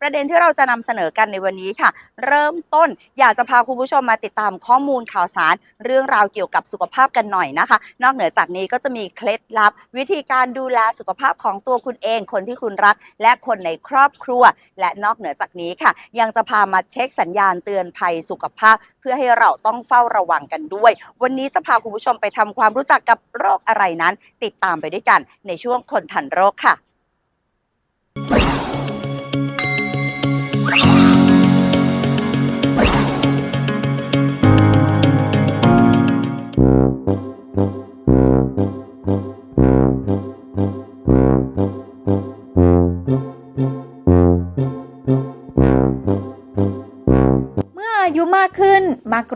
ประเด็นที่เราจะนำเสนอกันในวันนี้ค่ะ เริ่มต้นอยากจะพาคุณผู้ชมมาติดตามข้อมูลข่าวสาร เรื่องราวเกี่ยวกับสุขภาพกันหน่อยนะคะ นอกเหนือจากนี้ก็จะมีเคล็ดลับ วิธีการดูแลสุขภาพของตัวคุณเอง คนที่คุณรัก และคนในครอบครัว และนอกเหนือจากนี้ค่ะ ยังจะพามาเช็คสัญญาณเตือนภัยสุขภาพ เพื่อให้เราต้องเฝ้าระวังกันด้วย วันนี้จะพาคุณผู้ชมไปทำความรู้จักกับโรคอะไรนั้น ติดตามไปด้วยกันในช่วงคนทันโรคค่ะ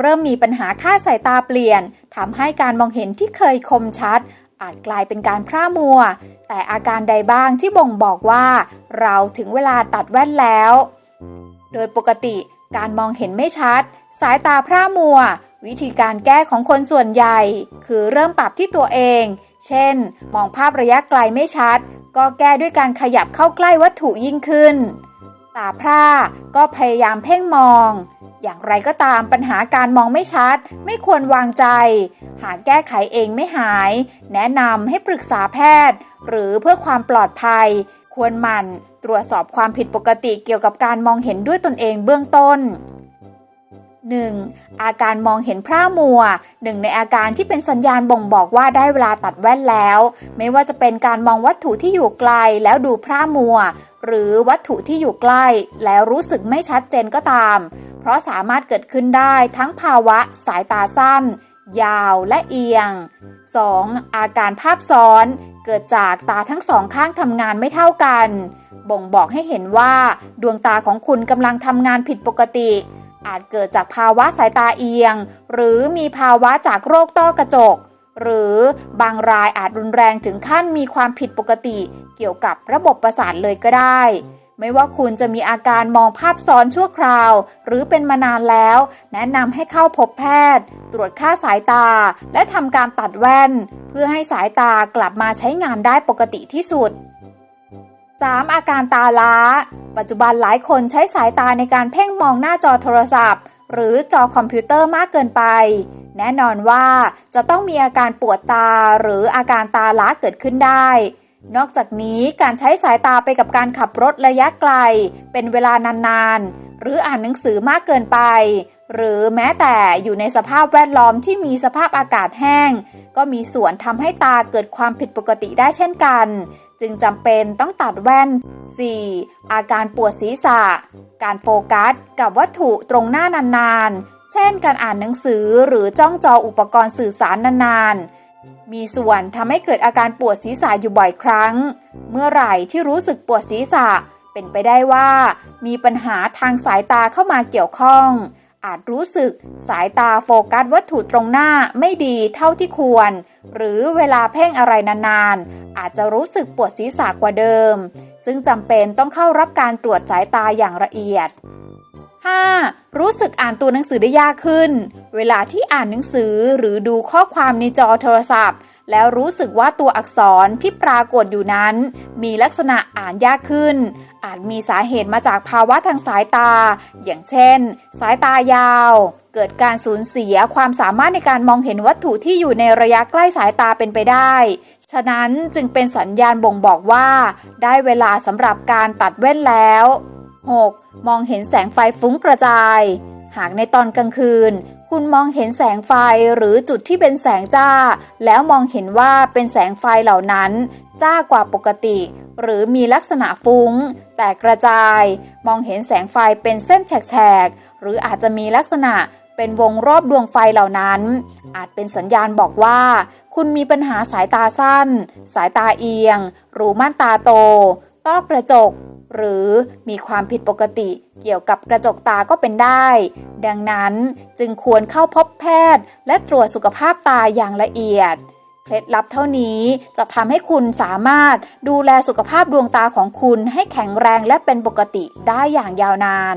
เริ่มมีปัญหาค่าสายตาเปลี่ยนทำให้การมองเห็นที่เคยคมชัด อาจกลายเป็นการพร่ามัว แต่อาการใดบ้างที่บ่งบอกว่า เราถึงเวลาตัดแว่นแล้ว โดยปกติการมองเห็นไม่ชัด สายตาพร่ามัว วิธีการแก้ของคนส่วนใหญ่ คือเริ่มปรับที่ตัวเอง เช่น มองภาพระยะไกลไม่ชัด ก็แก้ด้วยการขยับเข้าใกล้วัตถุยิ่งขึ้น ตาพร่าก็พยายามเพ่งมอง อย่างไรก็ตามปัญหาการมองไม่ชัด ไม่ควรวางใจ หากแก้ไขเองไม่หาย แนะนำให้ปรึกษาแพทย์ หรือเพื่อความปลอดภัย ควรหมั่นตรวจสอบความผิดปกติเกี่ยวกับการมองเห็นด้วยตนเองเบื้องต้น 1. อาการมองเห็นพร่ามัว หนึ่งในอาการที่เป็นสัญญาณบ่งบอกว่าได้เวลาตัดแว่นแล้ว ไม่ว่าจะเป็นการมองวัตถุที่อยู่ไกลแล้วดูพร่ามัว หรือวัตถุที่อยู่ใกล้ แล้วรู้สึกไม่ชัดเจนก็ตาม เพราะสามารถเกิดขึ้นได้ทั้งภาวะสายตาสั้น ยาวและเอียง 2. อาการภาพซ้อน เกิดจากตาทั้งสองข้างทำงานไม่เท่ากัน บ่งบอกให้เห็นว่า ดวงตาของคุณกำลังทำงานผิดปกติ อาจเกิดจากภาวะสายตาเอียง หรือมีภาวะจากโรคต้อกระจก หรือบางรายอาจรุนแรงถึงขั้นมีความผิดปกติ เกี่ยวกับระบบประสาทเลยก็ได้ ไม่ว่าคุณจะมีอาการมองภาพซ้อนชั่วคราว หรือเป็นมานานแล้ว แนะนำให้เข้าพบแพทย์ ตรวจค่าสายตา และทำการตัดแว่น เพื่อให้สายตากลับมาใช้งานได้ปกติที่สุด 3. อาการตาล้า ปัจจุบันหลายคนใช้สายตาในการเพ่งมองหน้าจอโทรศัพท์ หรือจอคอมพิวเตอร์มากเกินไป แน่นอนว่าจะต้องมีอาการปวดตาหรืออาการตาล้าเกิดขึ้นได้ นอกจากนี้การใช้สายตาไปกับการขับรถระยะไกล เป็นเวลานานๆ หรืออ่านหนังสือมากเกินไป หรือแม้แต่อยู่ในสภาพแวดล้อมที่มีสภาพอากาศแห้ง ก็มีส่วนทำให้ตาเกิดความผิดปกติได้เช่นกัน จึงจำเป็นต้องตัดแว่น 4. อาการปวดศีรษะ การโฟกัสกับวัตถุตรงหน้านานๆ เช่นการอ่านหนังสือหรือจ้องจออุปกรณ์สื่อสารนานๆ มีส่วนทำให้เกิดอาการปวดศีรษะอยู่บ่อยครั้ง เมื่อไหร่ที่รู้สึกปวดศีรษะ เป็นไปได้ว่า มีปัญหาทางสายตาเข้ามาเกี่ยวข้อง อาจรู้สึกสายตาโฟกัสวัตถุตรงหน้าไม่ดีเท่าที่ควร หรือเวลาเพ่งอะไรนานๆ อาจจะรู้สึกปวดศีรษะกว่าเดิม ซึ่งจำเป็นต้องเข้ารับการตรวจสายตาอย่างละเอียด 5. รู้สึกอ่านตัวหนังสือได้ยากขึ้น เวลาที่อ่านหนังสือหรือดูข้อความในจอโทรศัพท์ แล้วรู้สึกว่าตัวอักษรที่ปรากฏอยู่นั้น มีลักษณะอ่านยากขึ้น อาจมีสาเหตุมาจากภาวะทางสายตา อย่างเช่น สายตายาว เกิดการสูญเสียความสามารถในการมองเห็นวัตถุที่อยู่ในระยะใกล้สายตาเป็นไปได้ ฉะนั้นจึงเป็นสัญญาณบ่งบอกว่า ได้เวลาสำหรับการตัดแว่นแล้ว 6. มองเห็นแสงไฟฟุ้งกระจาย หากในตอนกลางคืน คุณมองเห็นแสงไฟหรือจุดที่เป็นแสงจ้า แล้วมองเห็นว่าเป็นแสงไฟเหล่านั้น จ้ากว่าปกติ หรือมีลักษณะฟุ้ง แต่กระจาย มองเห็นแสงไฟเป็นเส้นแฉกๆ หรืออาจจะมีลักษณะเป็นวงรอบดวงไฟเหล่านั้น อาจเป็นสัญญาณบอกว่า คุณมีปัญหาสายตาสั้น สายตาเอียงรือม่านตาโต ต้อกระจก หรือมีความผิดปกติเกี่ยวกับกระจกตาก็เป็นได้ ดังนั้นจึงควรเข้าพบแพทย์ และตรวจสุขภาพตาอย่างละเอียด เคล็ดลับเท่านี้จะทำให้คุณสามารถดูแลสุขภาพดวงตาของคุณให้แข็งแรงและเป็นปกติได้อย่างยาวนาน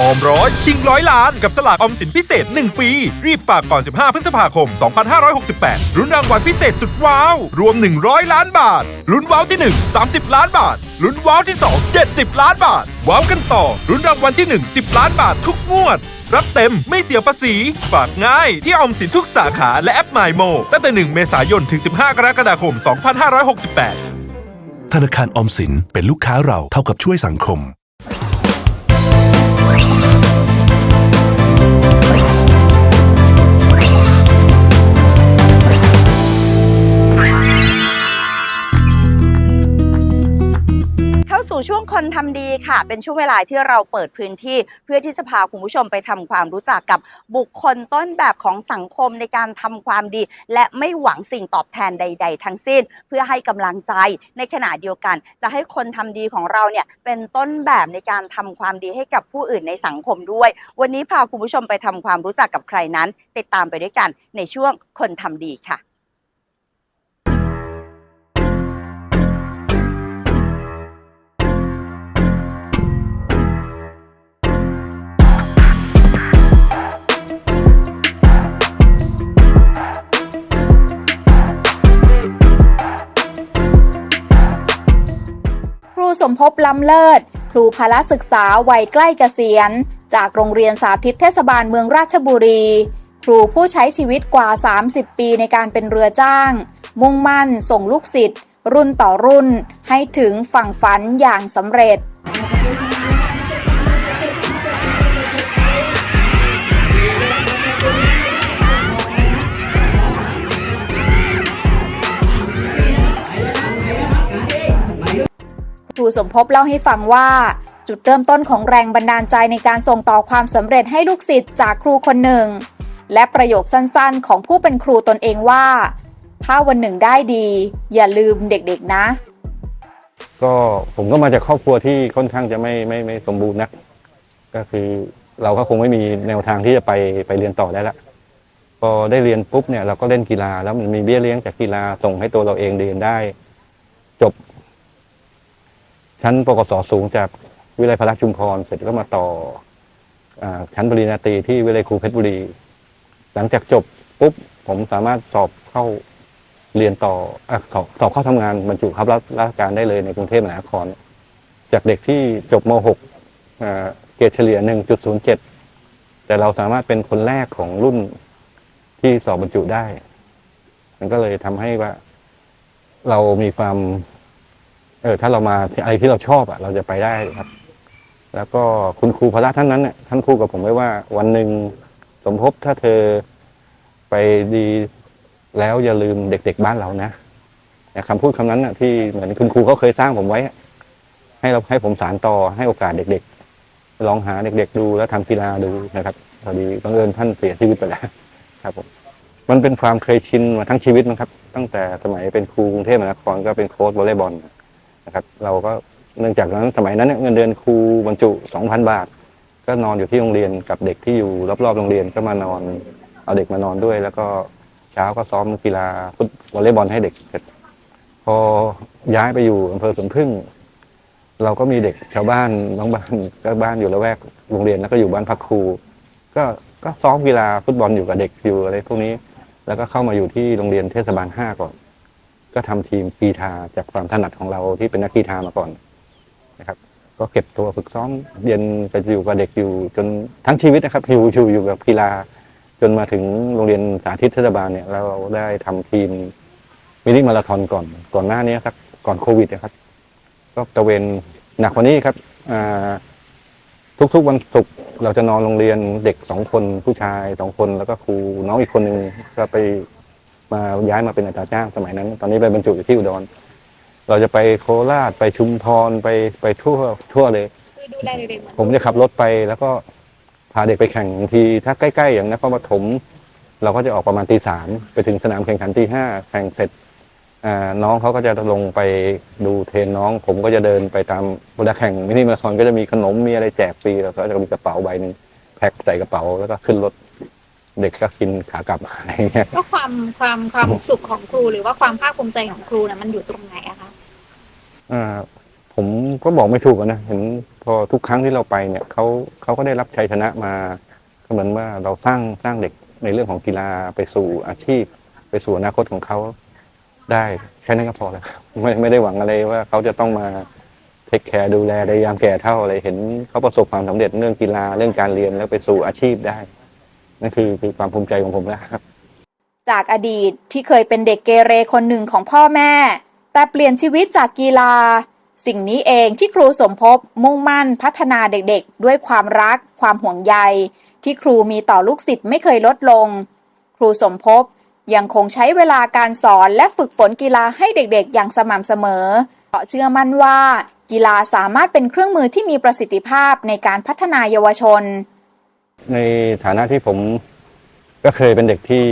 ออมร้อยชิงร้อยล้านกับสลากออมสินพิเศษ 1 ปี รีบฝากก่อน 15 พฤษภาคม 2568 รุ้นรางวัลพิเศษสุดว้าว รวม 100 ล้านบาท ลุ้นว้าวที่ 1 30 ล้านบาท ลุ้นว้าวที่ 2 70 ล้านบาท ว้าวกันต่อ รุ้นรางวัลที่ 1 10 ล้านบาททุกงวด รับเต็มไม่เสียภาษี ฝากง่ายที่ออมสินทุกสาขาและแอป m มโมตั้งแต่ 1 เมษายนถึง 15 กรกฎาคม 2568 ธนาคารออมสินเป็นลูกค้าเราเท่ากับช่วยสังคม เสู่ช่วงคนทำดีค่ะ เป็นช่วงเวลาที่เราเปิดพื้นที่ เพื่อที่จะพาคุณผู้ชมไปทำความรู้จักกับบุคคลต้นแบบของสังคมในการทำความดี และไม่หวังสิ่งตอบแทนใด ๆ ทั้งสิ้น เพื่อให้กำลังใจในขณะเดียวกัน จะให้คนทำดีของเราเนี่ยเป็นต้นแบบในการทำความดีให้กับผู้อื่นในสังคมด้วย วันนี้พาคุณผู้ชมไปทำความรู้จักกับใครนั้น ติดตามไปด้วยกันในช่วงคนทำดีค่ะ สมภพล้ำเลิศ ครูพละศึกษาวัยใกล้เกษียณ จากโรงเรียนสาธิตเทศบาลเมืองราชบุรี ครูผู้ใช้ชีวิตกว่า 30 ปีในการเป็นเรือจ้าง มุ่งมั่นส่งลูกศิษย์รุ่นต่อรุ่น ให้ถึงฝั่งฝันอย่างสำเร็จ ครูสมภพเล่าให้ฟังว่า จุดเริ่มต้นของแรงบันดาลใจในการส่งต่อความสำเร็จให้ลูกศิษย์จากครูคนหนึ่ง และประโยคสั้นๆ ของผู้เป็นครูตนเองว่า ถ้าวันหนึ่งได้ดี อย่าลืมเด็กๆนะ ก็ผมก็มาจากครอบครัวที่ค่อนข้างจะไม่ไม่ไม่สมบูรณ์นักก็คือเราก็คงไม่มีแนวทางที่จะไปไปเรียนต่อได้ละพอได้เรียนปุ๊บเนี่ยเราก็เล่นกีฬาแล้วมันมีเบี้ยเลี้ยงจากกีฬาส่งให้ตัวเราเองเรียนได้ จบ ชั้นปกศสูงจากวิทยาลัยพระชุมพรเสร็จก็มาต่ออชั้นปริญญาตรีที่วิทยาลัยครูเพชรบุรี หลังจากจบปุ๊บผมสามารถสอบเข้าเรียนต่ออสอบสอบเข้าทำงานบรรจุครับรับราชการได้เลยในกรุงเทพมหานคร จากเด็กที่จบม .6 เกรดเฉลี่ย 1.07 แต่เราสามารถเป็นคนแรกของรุ่นที่สอบบรรจุได้ มันก็เลยทำให้ว่า เรามีความ เออถ้าเรามาที่อะไรที่เราชอบอะ เราจะไปได้ครับ แล้วก็คุณครูพระท่านนั้นเนี่ยท่านพูกับผมไว้ว่า วันหนึ่งสมภพถ้าเธอไปดีแล้วอย่าลืมเด็ก ๆ บ้านเรานะคำพูดคำนั้นน่ะที่เหมือนคุณครูเขาเคยสร้างผมไว้ ให้เราให้ผมสารต่อให้โอกาสเด็ก ๆ ลองหาเด็ก ๆ ดูแล้วทำกีฬาดูนะครับพอดีบังเอิญท่านเสียชีวิตไปแล้วครับผมมันเป็นความเคยชินมาทั้งชีวิตนะครับ ตั้งแต่สมัยเป็นครูกรุงเทพมหานครก็เป็นโค้ชวอลเลย์บอล นะครับ เราก็เนื่องจากนั้นสมัยนั้นเนี่ยเงินเดือนครูบรรจุ 2,000 บาท ก็นอนอยู่ที่โรงเรียนกับเด็กที่อยู่รอบๆโรงเรียนก็มานอน เอาเด็กมานอนด้วย แล้วก็เช้าก็ซ้อมกีฬาฟุตวอลเลย์บอลให้เด็กเสร็จพอย้ายไปอยู่อำเภอสวนพึ่ง เราก็มีเด็กชาวบ้านบางบ้านก็บ้านอยู่ละแวกโรงเรียนแล้วก็อยู่บ้านพักครู ก็ก็ซ้อมกีฬาฟุตบอลอยู่กับเด็กอยู่อะไรพวกนี้ แล้วก็เข้ามาอยู่ที่โรงเรียนเทศบาลห้าก่อน ก็ทำทีมกีฬาจากความถนัดของเราที่เป็นนักกีฬามาก่อนนะครับ ก็เก็บตัวฝึกซ้อมเรียนไปอยู่กับเด็กอยู่จนทั้งชีวิตนะครับอยู่อยู่อยู่กับกีฬา จนมาถึงโรงเรียนสาธิตเทศบาลเนี่ยเราได้ทำทีมมินิมาราธอนก่อนก่อนหน้านี้ครับก่อนโควิดนะครับก็ตะเวนหนักกว่านี้ครับทุกๆวันศุกร์เราจะนอนโรงเรียนเด็กสองคนผู้ชายสองคนแล้วก็ครูน้องอีกคนหนึ่งก็ไป มาย้ายมาเป็นอาจารย์จ้างสมัยนั้น ตอนนี้ไปบรรจุอยู่ที่อุดร เราจะไปโคราชไปชุมพรไปไปทั่วทั่วเลย คือดูแลเด็กๆเหมือนผมจะขับรถไปแล้วก็พาเด็กไปแข่งบางทีถ้าใกล้ ๆ อย่างนครปฐมเราก็จะออกประมาณตีสามไปถึงสนามแข่งขันตีห้าแข่งเสร็จอ่าน้องเขาก็จะลงไปดูเทรนน้อง ผมก็จะเดินไปตามเวลาแข่งมินิมาราธอนก็จะมีขนมมีอะไรแจกฟรีแล้วก็จะมีกระเป๋าใบหนึ่งแพ็คใส่กระเป๋าแล้วก็ขึ้นรถ เด็กก็กินขากลับอะไรอย่างเงี้ย ก็ความความความสุขของครูหรือว่าความภาคภูมิใจของครูน่ะมันอยู่ตรงไหนอะคะอ่าผมก็บอกไม่ถูกอะนะเห็นพอทุกครั้งที่เราไปเนี่ยเขาเขาก็ได้รับชัยชนะมาก็เหมือนว่าเราสร้างสร้างเด็กในเรื่องของกีฬาไปสู่อาชีพ ไปสู่อนาคตของเขาได้แค่นั้นก็พอแล้วครับไม่ไม่ได้หวังอะไรว่าเขาจะต้องมาเทคแคร์ดูแลในยามแก่เท่าอะไรเห็นเขาประสบความสำเร็จเรื่องกีฬาเรื่องการเรียนแล้วไปสู่อาชีพได้ นั่นคือคือความภูมิใจของผมแล้วครับ จากอดีตที่เคยเป็นเด็กเกเรคนหนึ่งของพ่อแม่ แต่เปลี่ยนชีวิตจากกีฬา สิ่งนี้เองที่ครูสมภพมุ่งมั่นพัฒนาเด็กๆ ด้วยความรัก ความห่วงใย ที่ครูมีต่อลูกศิษย์ไม่เคยลดลง ครูสมภพยังคงใช้เวลาการสอนและฝึกฝนกีฬาให้เด็กๆ อย่างสม่ำเสมอเพราะเชื่อมั่นว่า กีฬาสามารถเป็นเครื่องมือที่มีประสิทธิภาพในการพัฒนาเยาวชน ในฐานะที่ผมก็เคยเป็นเด็กที่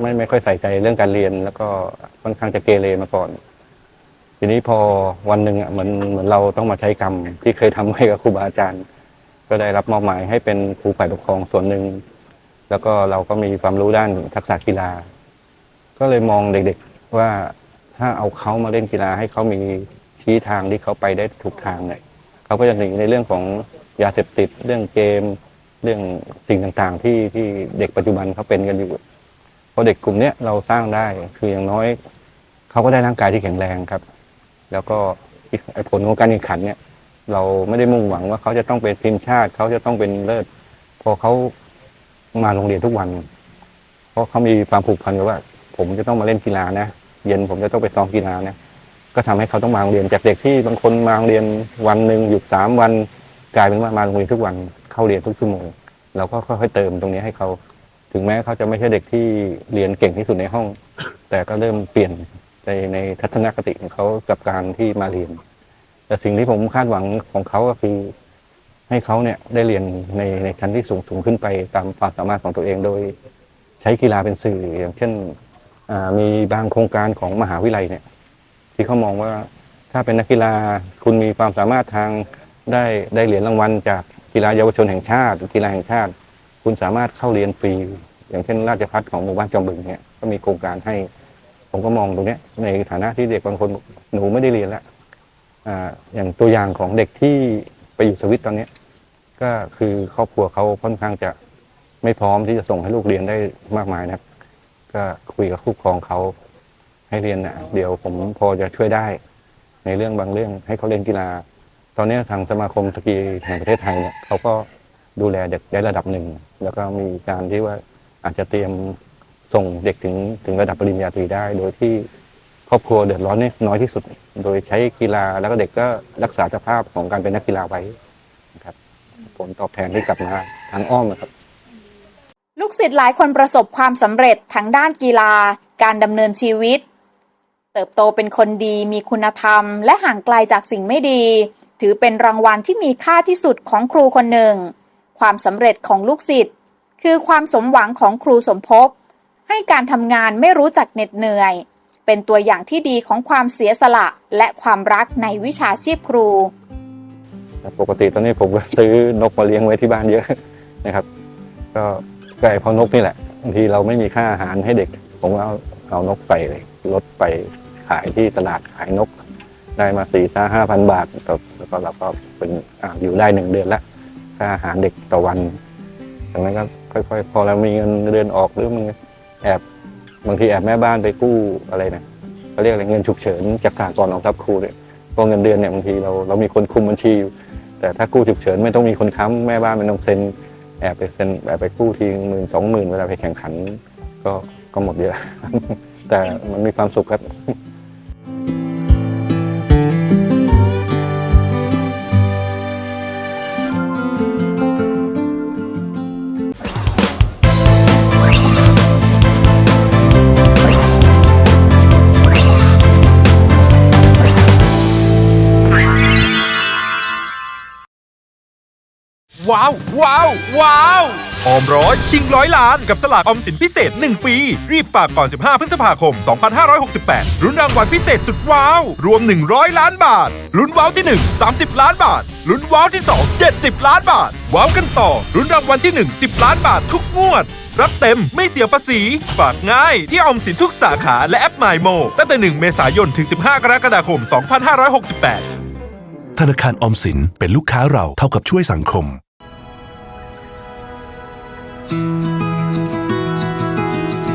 ไม่ไม่ค่อยใส่ใจเรื่องการเรียน แล้วก็ค่อนข้างจะเกเรมาก่อน ทีนี้พอวันหนึ่งอะเหมือนเหมือนเราต้องมาใช้กรรมที่เคยทำให้กับครูบาอาจารย์ ก็ได้รับมอบหมายให้เป็นครูฝ่ายปกครองส่วนหนึ่งแล้วก็เราก็มีความรู้ด้านทักษะกีฬา ก็เลยมองเด็กๆว่าถ้าเอาเขามาเล่นกีฬาให้เขามีชี้ทางที่เขาไปได้ถูกทางเนี่ยเขาก็จะหนีในเรื่องของยาเสพติดเรื่องเกม เรื่องสิ่งต่างๆ ที่ที่เด็กปัจจุบันเขาเป็นกันอยู่พอเด็กกลุ่มเนี้ยเราสร้างได้คืออย่างน้อยเขาก็ได้ร่างกายที่แข็งแรงครับ แล้วก็อีกผลของการแข่งขันเนี่ย เราไม่ได้มุ่งหวังว่าเขาจะต้องเป็นทีมชาติเขาจะต้องเป็นเลิศพอเขามาโรงเรียนทุกวัน เพราะเขามีความผูกพันกับว่า ผมจะต้องมาเล่นกีฬานะเย็นผมจะต้องไปซ้อมกีฬานะก็ทำให้เขาต้องมาโรงเรียนจากเด็กที่บางคนมาโรงเรียนวันหนึ่งหยุดสามวัน กลายเป็นว่ามาโรงเรียนทุกวันเข้าเรียนทุกชั่วโมงเราก็ค่อยๆเติมตรงนี้ให้เขา ถึงแม้เขาจะไม่ใช่เด็กที่เรียนเก่งที่สุดในห้อง แต่ก็เริ่มเปลี่ยนในในทัศนคติของเขากับการที่มาเรียน แต่สิ่งที่ผมคาดหวังของเขาก็คือ ให้เขาเนี่ยได้เรียนในในชั้นที่สูงสูงขึ้นไปตามความสามารถของตัวเองโดย ใช้กีฬาเป็นสื่ออย่างเช่นมีบางโครงการของมหาวิทยาลัยเนี่ย ที่เขามองว่าถ้าเป็นนักกีฬาคุณมีความสามารถทาง ได้ได้เหรียญรางวัลจากกีฬาเยาวชนแห่งชาติกีฬาแห่งชาติ คุณสามารถเข้าเรียนฟรี อย่างเช่นราชพัฒของหมู่บ้านจอมบึงเนี่ยก็มีโครงการให้ ผมก็มองตรงนี้ในฐานะที่เด็กบางคนหนูไม่ได้เรียนแล้วออย่างตัวอย่างของเด็กที่ไปอยู่สวิตตอนนี้ก็คือครอบครัวเขาค่อนข้างจะไม่พร้อมที่จะส่งให้ลูกเรียนได้มากมายนะก็คุยกับคู่ครองเขาให้เรียนนะเดี๋ยวผมพอจะช่วยได้ ในเรื่องบางเรื่องให้เขาเล่นกีฬา ตอนนี้ทางสมาคมสกีแห่งประเทศไทยเนี่ยเขาก็ดูแลเด็กได้ระดับหนึ่ง แล้วก็มีการที่ว่าอาจจะเตรียมส่งเด็กถึงถึงระดับปริญญาตรีได้ โดยที่ครอบครัวเดือดร้อนเนี่ยน้อยที่สุด โดยใช้กีฬาแล้วก็เด็กก็รักษาสภาพของการเป็นนักกีฬาไว้นะครับผลตอบแทนที่กลับมาทางอ้อมนะครับ ลูกศิษย์หลายคนประสบความสำเร็จทั้งด้านกีฬา การดำเนินชีวิต เติบโตเป็นคนดีมีคุณธรรม และห่างไกลจากสิ่งไม่ดี ถือเป็นรางวัลที่มีค่าที่สุดของครูคนหนึ่ง ความสำเร็จของลูกศิษย์คือความสมหวังของครูสมภพให้การทำงานไม่รู้จักเหน็ดเหนื่อย เป็นตัวอย่างที่ดีของความเสียสละและความรักในวิชาชีพครู ปกติตอนนี้ผมก็ซื้อนกมาเลี้ยงไว้ที่บ้านเยอะนะครับ ก็ไก่พราะนกนี่แหละบางทีเราไม่มีค่าอาหารให้เด็ก ผมก็เอาเอานกไปเลยรถไปขายที่ตลาดขายนก ได้มาสี่ห้าห้าพันบาทก็แล้ว ก็เราก็เป็นออยู่ได้หนึ่งเดือนละค่าอาหารเด็กต่อวันจากนั้นก็ค่อยๆ พอเรามีเงินเดือนออกหรือมันแอบบางทีแอบแม่บ้านไปกู้อะไรนะเขาเรียกอะไรเงินฉุกเฉินจากสหกรณ์รองทัพครูเนี่ยพอเงินเดือนเนี่ยบางทีเราเรามีคนคุมบัญชีอยู่แต่ถ้ากู้ฉุกเฉินไม่ต้องมีคนค้ำแม่บ้านไม่ต้องเซ็นแอบไปเซ็นแอบไปกู้ทีหมื่นสองหมื่นเวลาไปแข่งขัน ก็ก็หมดเยอะ แต่มันมีความสุขครับ ว้าว ว้าว ว้าวออมร้อยชิงร้อยล้านกับสลากออมสินพิเศษ 1 ปี รีบฝากก่อน 15 พฤษภาคม 2568ลุ้นรางวัลพิเศษสุดว้าว รวม 100 ล้านบาท ลุ้นว้าวที่ 1 30 ล้านบาท ลุ้นว้าวที่ 2 70 ล้านบาท ว้าวกันต่อลุ้นรางวัลที่ 1 10 ล้านบาททุกงวด รับเต็มไม่เสียภาษี ฝากง่ายที่ออมสินทุกสาขาและแอป m ม m o ตั้งแต่ 1 เมษายนถึง 15 กรกฎาคม 2568 ธนาคารออมสินเป็นลูกค้าเราเท่ากับช่วยสังคม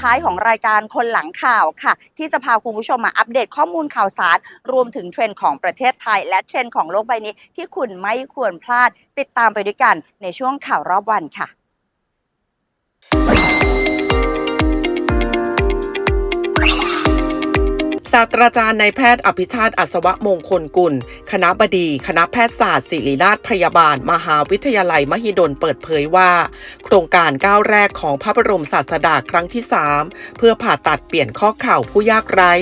ท้ายของรายการคนหลังข่าวค่ะ ที่จะพาคุณผู้ชมมาอัปเดตข้อมูลข่าวสาร รวมถึงเทรนด์ของประเทศไทย และเทรนด์ของโลกใบนี้ ที่คุณไม่ควรพลาดติดตามไปด้วยกันในช่วงข่าวรอบวันค่ะ ศาสตราจารย์นายแพทย์อภิชาติอัศวะมงคลกุล คณะบดี คณะแพทยศาสตร์ศิริราชพยาบาล มหาวิทยาลัยมหิดลเปิดเผยว่า โครงการก้าวแรกของพระบรมศาสดาครั้งที่ 3 เพื่อผ่าตัดเปลี่ยนข้อเข่าผู้ยากไร้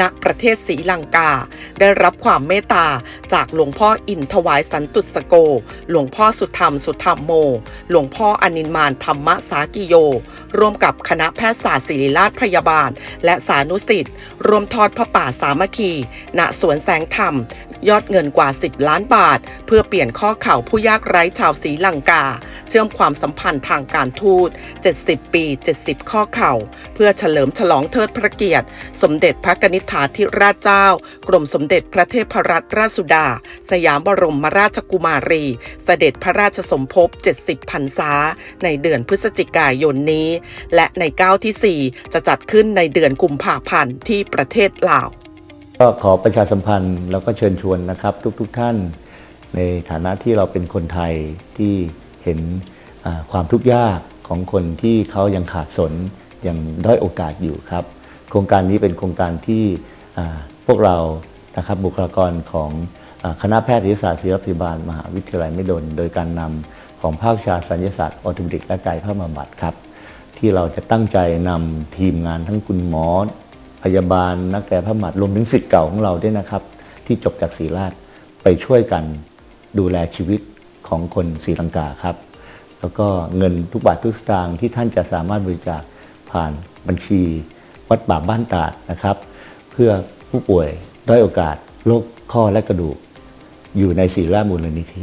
ณประเทศศรีลังกา ได้รับความเมตตาจากหลวงพ่ออินทวายสันตุสโก หลวงพ่อสุธรรมสุธรรมโม หลวงพ่ออนินมานธรรมสากิโย ร่วมกับคณะแพทยศาสตร์ศิริราชพยาบาล และสานุสิทธิ์รวมทอดพระป่าสามัคคี ณ สวนแสงธรรม ยอดเงินกว่า 10 ล้านบาท เพื่อเปลี่ยนข้อเข่าผู้ยากไร้ชาวศรีลังกา เชื่อมความสัมพันธ์ทางการทูต 70 ปี 70 ข้อเข่า เพื่อเฉลิมฉลองเทิดพระเกียรติ สมเด็จพระกนิษฐาธิราชเจ้า กรมสมเด็จพระเทพรัตนราชสุดา สยามบรมราชกุมารี เสด็จพระราชสมภพ 70พรรษา ในเดือนพฤศจิกายนนี้ และในก้าวที่ 4 จะจัดขึ้นในเดือนกุมภาพันธ์ที่ประเทศลาว ก็ขอประชาสัมพันธ์แล้วก็เชิญชวนนะครับ ทุกๆทท่าน ในฐานะที่เราเป็นคนไทยที่เห็นความทุกข์ยากของคนที่เขายังขาดสนยังด้อยโอกาสอยู่ครับ โครงการนี้เป็นโครงการที่พวกเรานะครับบุคลากรของคณะแพทยศาสตร์ศิริพยาบาล มหาวิทยาลัยไม่ดลโดยการนำของภาควิชาสัญญาศาสตร์ออโทปิดิกและกายภาพบำบัดครับ ที่เราจะตั้งใจนำทีมงานทั้งคุณหมอ ยาบาล นักกายภาพบำบัดรวมถึงสิทธิ์เก่าของเราด้วยนะครับ ที่จบจากศรีราชไปช่วยกันดูแลชีวิตของคนศรีลังกาครับ แล้วก็เงินทุกบาททุกสตางค์ที่ท่านจะสามารถบริจาคผ่านบัญชีวัดป่าบ้านตาดนะครับ เพื่อผู้ป่วยด้อยโอกาสโรคข้อและกระดูก อยู่ในศรีราชมูลนิธิ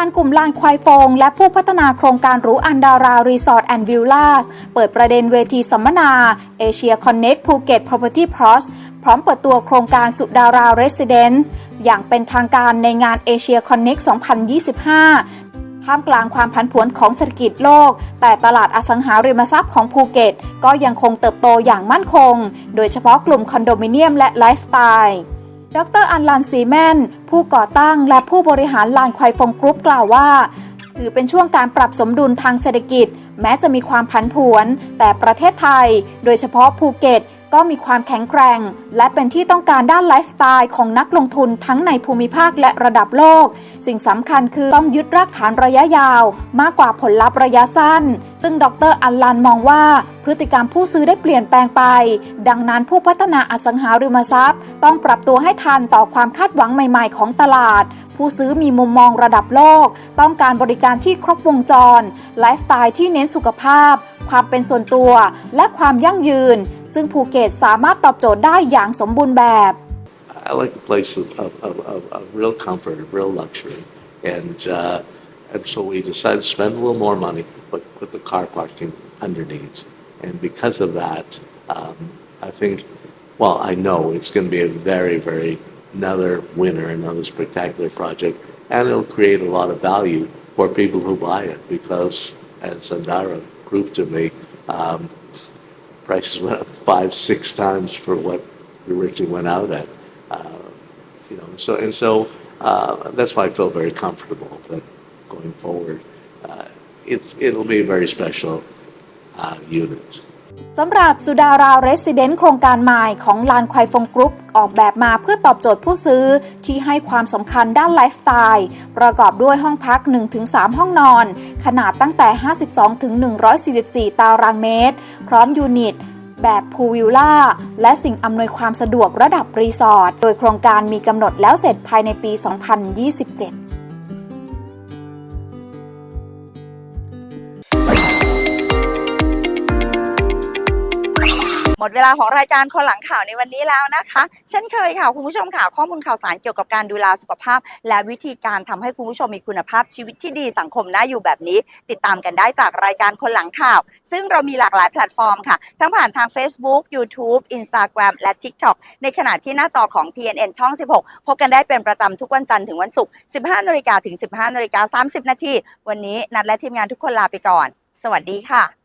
านกลุ่มลานควายฟง และผู้พัฒนาโครงการหรูอันดารารีสอร์ทแอนด์วิลล่าเปิดประเด็นเวทีสัมมนาเอเชียคอนเน็กภูเก็ต Property Plus พร้อมเปิดตัวโครงการสุดารา Residence อย่างเป็นทางการในงานเอเชียคอนเน็ก2025ท่ามกลางความผันผวนของเศรษฐกิจโลก แต่ตลาดอสังหาริมทรัพย์ของภูเก็ต ก็ยังคงเติบโตอย่างมั่นคง โดยเฉพาะกลุ่มคอนโดมิเนียมและไลฟ์สไตล์ ดรอันลานซีแมนผู้ก่อตั้งและผู้บริหารลานควายฟงกรุ๊ปกล่าวว่า ถือเป็นช่วงการปรับสมดุลทางเศรษฐกิจ แม้จะมีความผันผวน แต่ประเทศไทย โดยเฉพาะภูเก็ต ก็มีความแข็งแกร่ง และเป็นที่ต้องการด้านไลฟ์สไตล์ของนักลงทุนทั้งในภูมิภาคและระดับโลก สิ่งสำคัญคือต้องยึดรากฐานระยะยาว มากกว่าผลลัพธ์ระยะสั้น ซึ่งดรอัลลันมองว่าพฤติกรรมผู้ซื้อได้เปลี่ยนแปลงไป ดังนั้นผู้พัฒนาอสังหาริมทรัพย์ ต้องปรับตัวให้ทันต่อความคาดหวังใหม่ ๆ ของตลาด ผู้ซื้อมีมุมมองระดับโลก ต้องการบริการที่ครบวงจร ไลฟ์สไตล์ที่เน้นสุขภาพ ความเป็นส่วนตัว และความยั่งยืน ซึ่งภูเก็ตสามารถตอบโจทย์ได้อย่างสมบูรณ์แบบ I like a place of, of, of, of, of real comfort, of real luxury. And, uh, and so we decided to spend a little more money, but put the car parking underneath. And because of that, um, I think, well, I know it's going to be a very, very, another winner, another spectacular project. And it'll create a lot of value for people who buy it because, as Sandara proved to me, um, prices went up five, six times for what we originally went out at. Uh, you know, so and so uh, that's why I feel very comfortable that going forward, uh, it's it'll be a very special uh, unit. สำหรับสุดาราวเรสซิเดนต์โครงการใหม่ของลานควายฟงกรุ๊ป ออกแบบมาเพื่อตอบโจทย์ผู้ซื้อที่ให้ความสำคัญด้านไลฟ์สไตล์ ประกอบด้วยห้องพัก 1-3 ห้องนอน ขนาดตั้งแต่ 52-144 ตารางเมตร พร้อมยูนิตแบบพูลวิลล่าและสิ่งอำนวยความสะดวกระดับรีสอร์ท โดยโครงการมีกำหนดแล้วเสร็จภายในปี 2027 หมดเวลาของรายการคนหลังข่าวในวันนี้แล้วนะคะ เช่นเคยค่ะคุณผู้ชมค่ะข้อมูลข่าวสารเกี่ยวกับการดูแลสุขภาพ และวิธีการทำให้คุณผู้ชมมีคุณภาพชีวิตที่ดีสังคมน่าอยู่แบบนี้ ติดตามกันได้จากรายการคนหลังข่าว ซึ่งเรามีหลากหลายแพลตฟอร์มค่ะ ทั้งผ่านทาง Facebook YouTube Instagram และ TikTok ในขณะที่หน้าจอของ TNN ช่อง 16 พบกันได้เป็นประจำทุกวันจันทร์ถึงวันศุกร์ 15นาฬิกาถึง 15นาฬิกา30 นาที วันนี้นัดและทีมงานทุกคนลาไปก่อน สวัสดีค่ะ